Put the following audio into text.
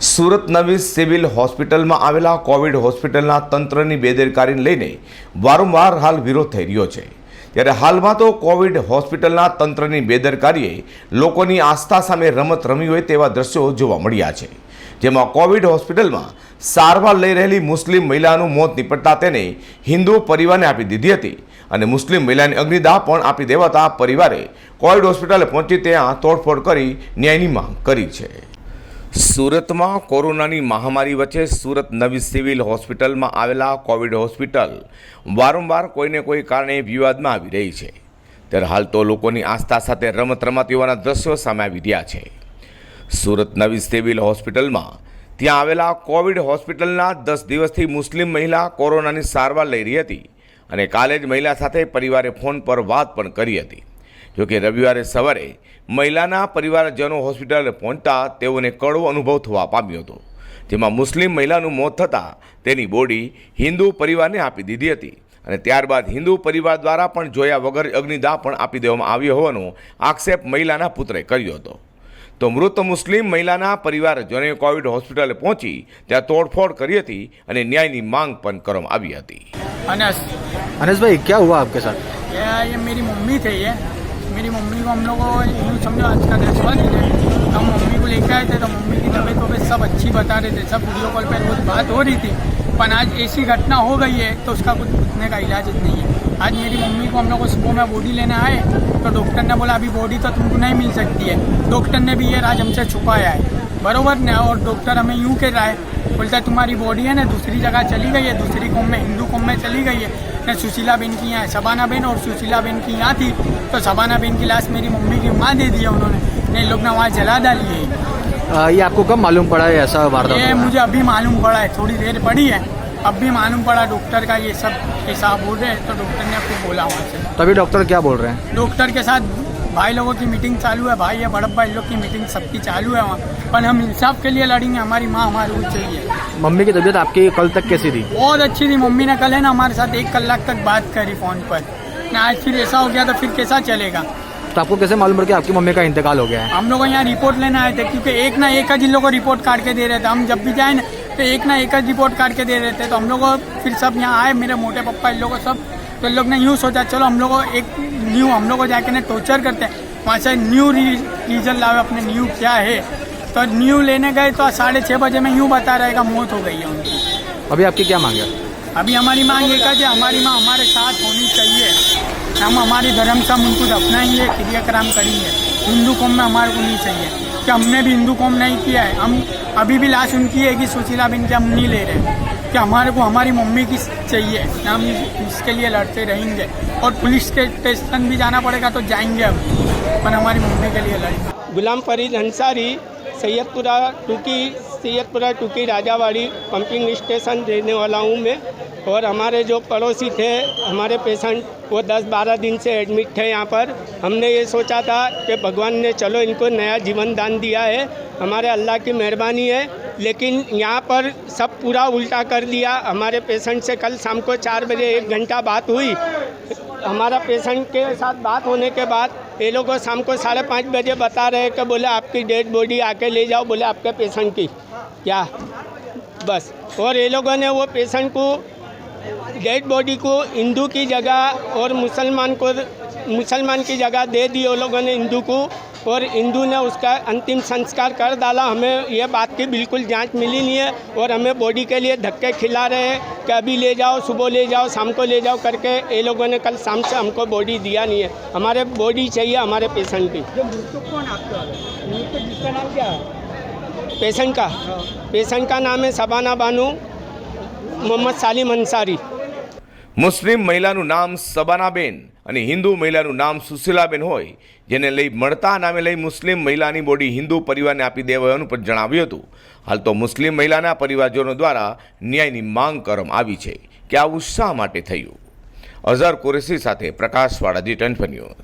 સુરત નવી સિવિલ હોસ્પિટલમાં આવેલા કોવિડ હોસ્પિટલના તંત્રની બેદરકારીને લઈને વારંવાર હાલ વિરોધ થઈ રહ્યો છે. ત્યારે હાલમાં તો કોવિડ હોસ્પિટલના તંત્રની બેદરકારીએ લોકોની આસ્થા સામે રમત રમી હોય તેવા દ્રશ્યો જોવા મળ્યા છે. જેમાં કોવિડ હોસ્પિટલમાં સારવાર લઈ રહેલી મુસ્લિમ મહિલાનું મોત નીપટતા તેને હિન્દુ પરિવારને આપી દીધી હતી અને મુસ્લિમ મહિલાને અગ્નિદાહ પણ આપી દેવાતા પરિવારે કોવિડ હોસ્પિટલે પહોંચી ત્યાં તોડફોડ કરી ન્યાયની માંગ કરી છે. સુરતમાં કોરોનાની મહામારી વચ્ચે સુરત નવી સિવિલ હોસ્પિટલમાં આવેલા કોવિડ હોસ્પિટલ વારંવાર કોઈને કોઈ કારણે વિવાદમાં આવી રહી છે. ત્યારે હાલ તો લોકોની આસ્થા સાથે રમત રમાતી હોવાના દ્રશ્યો સામે આવી રહ્યા છે. સુરત નવી સિવિલ હોસ્પિટલમાં ત્યાં આવેલા કોવિડ હોસ્પિટલના દસ દિવસથી મુસ્લિમ મહિલા કોરોનાની સારવાર લઈ રહી હતી અને કાલે જ મહિલા સાથે પરિવારે ફોન પર વાત પણ કરી હતી. જોકે રવિવારે સવારે મહિલાના પરિવારજનો હોસ્પિટલે પહોંચતા તેઓને કડવો અનુભવ થવા પામ્યો હતો જેમાં મુસ્લિમ મહિલાનું મોત થતાં તેની બોડી હિન્દુ પરિવારને આપી દીધી હતી અને ત્યારબાદ હિન્દુ પરિવાર દ્વારા પણ જોયા વગર અગ્નિદાહ પણ આપી દેવામાં આવ્યો હોવાનો આક્ષેપ મહિલાના પુત્રે કર્યો હતો તો મૃત મુસ્લિમ મહિલાના પરિવારજનોએ કોવિડ હોસ્પિટલે પહોંચી ત્યાં તોડફોડ કરી હતી અને ન્યાયની માંગ પણ કરવામાં આવી હતી अनस अनस भाई क्या हुआ आपके साथ ये ये मेरी मम्मी थे ये मेरी मम्मी को हम लोग को यूँ समझो आज का दसवा दिन है। तो हम मम्मी को लेके आए थे तो मम्मी की तबीयत वबीयत सब अच्छी बता रहे थे, सब वीडियो कॉल पर रोज बात हो रही थी। पर आज ऐसी घटना हो गई है तो उसका कुछ पूछने का इलाज नहीं है। आज मेरी मम्मी को हम लोग सुबह में बॉडी लेने आए तो डॉक्टर ने बोला, अभी बॉडी तो तुमको नहीं मिल सकती है। डॉक्टर ने भी ये राज हमसे छुपाया है। बरोबर ना, और डॉक्टर हमें यूँ कह रहा है, बोलता है, तुम्हारी बॉडी है ना, दूसरी जगह चली गई है, दूसरी कौम में, हिंदू कौम में चली गई है। सुशीला बेन की यहाँ है शबाना बेन और सुशीला बेन की यहाँ थी तो शबाना बेन की लाश मेरी मम्मी की माँ दे दी है उन्होंने। नहीं लोग ने वहाँ जला डाली है। ये आपको कब मालूम पड़ा है ऐसा वारदात? ये मुझे अभी मालूम पड़ा है थोड़ी देर पड़ी है। अब भी मालूम पड़ा डॉक्टर का ये सब हिसाब बोल रहे हैं तो डॉक्टर ने आपको बोला वहाँ से। तभी डॉक्टर क्या बोल रहे हैं? डॉक्टर के साथ भाई लोगों की मीटिंग चालू है भाई या बड़े भाई लोग की मीटिंग सबकी चालू है वहाँ। पर हम इंसाफ के लिए लड़ेंगे हमारी माँ हमारे को चाहिए। मम्मी की तबीयत आपकी कल तक कैसी थी? बहुत अच्छी थी मम्मी ने कल है ना हमारे साथ एक कलाक तक बात करी फ़ोन पर। ना आज फिर ऐसा हो गया तो फिर कैसा चलेगा? तो आपको कैसे मालूम पड़ा कि आपकी मम्मी का इंतकाल हो गया है? हम लोग यहाँ रिपोर्ट लेने आए थे क्योंकि एक ना एक जिन लोग को रिपोर्ट काट के दे रहे थे। हम जब भी जाए ना तो एक ना एक रिपोर्ट काट के दे रहे थे। तो हम लोग फिर सब यहाँ आए मेरे मोटे पप्पा इन लोगों सब तो लोग ने यूँ सोचा चलो हम लोग को एक न्यू हम लोग को जाके ना टोर्चर करते हैं। वहाँ से न्यू रीजन लावे अपने न्यू क्या है? तो न्यू लेने गए तो साढ़े छः बजे में यूँ बता रहेगा मौत हो गई है उनकी। अभी आपकी क्या मांग है? अभी हमारी मांग एक है कि हमारी माँ हमारे साथ होनी चाहिए। हम हमारी धर्म से हम उनको दफनाएँगे क्रियाक्रम करेंगे। हिंदू कौम में हमारे को नहीं चाहिए। कि हमने भी हिंदू कौम नहीं किया है। हम अभी भी लाश उनकी है कि सुशीला बिन के हम नहीं ले रहे कि हमारे को हमारी मम्मी की चाहिए हम इसके लिए लड़ते रहेंगे। और पुलिस के स्टेशन भी जाना पड़ेगा तो जाएँगे हम, पर हमारी मम्मी के लिए लड़ेंगे गुलाम फरीद अंसारी, सैयदपुरा टूकी सैयदपुरा टूकी राजावाड़ी पंपिंग स्टेशन रहने वाला हूँ मैं। और हमारे जो पड़ोसी थे, हमारे पेशेंट वो 10-12 दिन से एडमिट थे यहाँ पर। हमने ये सोचा था कि भगवान ने चलो इनको नया जीवन दान दिया है। हमारे अल्लाह की मेहरबानी है। लेकिन यहाँ पर सब पूरा उल्टा कर दिया। हमारे पेशेंट से कल शाम को चार बजे एक घंटा बात हुई। हमारा पेशेंट के साथ बात होने के बाद ये लोग शाम को साढ़े पाँच बजे बता रहे कि बोले, आपकी डेड बॉडी आके ले जाओ बोले आपके पेशेंट की। क्या? बस। और ये लोगों ने वो पेशेंट को डेड बॉडी को हिंदू की जगह और मुसलमान को, मुसलमान की जगह दे दी। वो लोगों ने हिंदू को और हिंदू ने उसका अंतिम संस्कार कर डाला। हमें यह बात की बिल्कुल जाँच मिली नहीं है और हमें बॉडी के लिए धक्के खिला रहे हैं कि अभी ले जाओ सुबह ले जाओ शाम को ले जाओ करके ये लोगों ने कल शाम से हमको बॉडी दिया नहीं है। हमारे बॉडी चाहिए हमारे पेशेंट की। पेशेंट का। पेशेंट का नाम है सबाना बानू मोहम्मद सालिम अंसारी। મુસ્લિમ મહિલાનું નામ સબાનાબેન અને હિન્દુ મહિલાનું નામ સુશીલાબેન હોય, જેને લઈ મળતા નામે લઈ મુસ્લિમ મહિલાની બોડી હિન્દુ પરિવારને આપી દેવાનું પણ જણાવ્યું હતું. હાલ તો મુસ્લિમ મહિલાના પરિવારજનો દ્વારા ન્યાયની માંગ કરવામાં આવી છે. કે આવું શા માટે થયું? અઝહર કુરેશી સાથે પ્રકાશવાળા જી ટ્વેન્ટી ન્યૂઝ.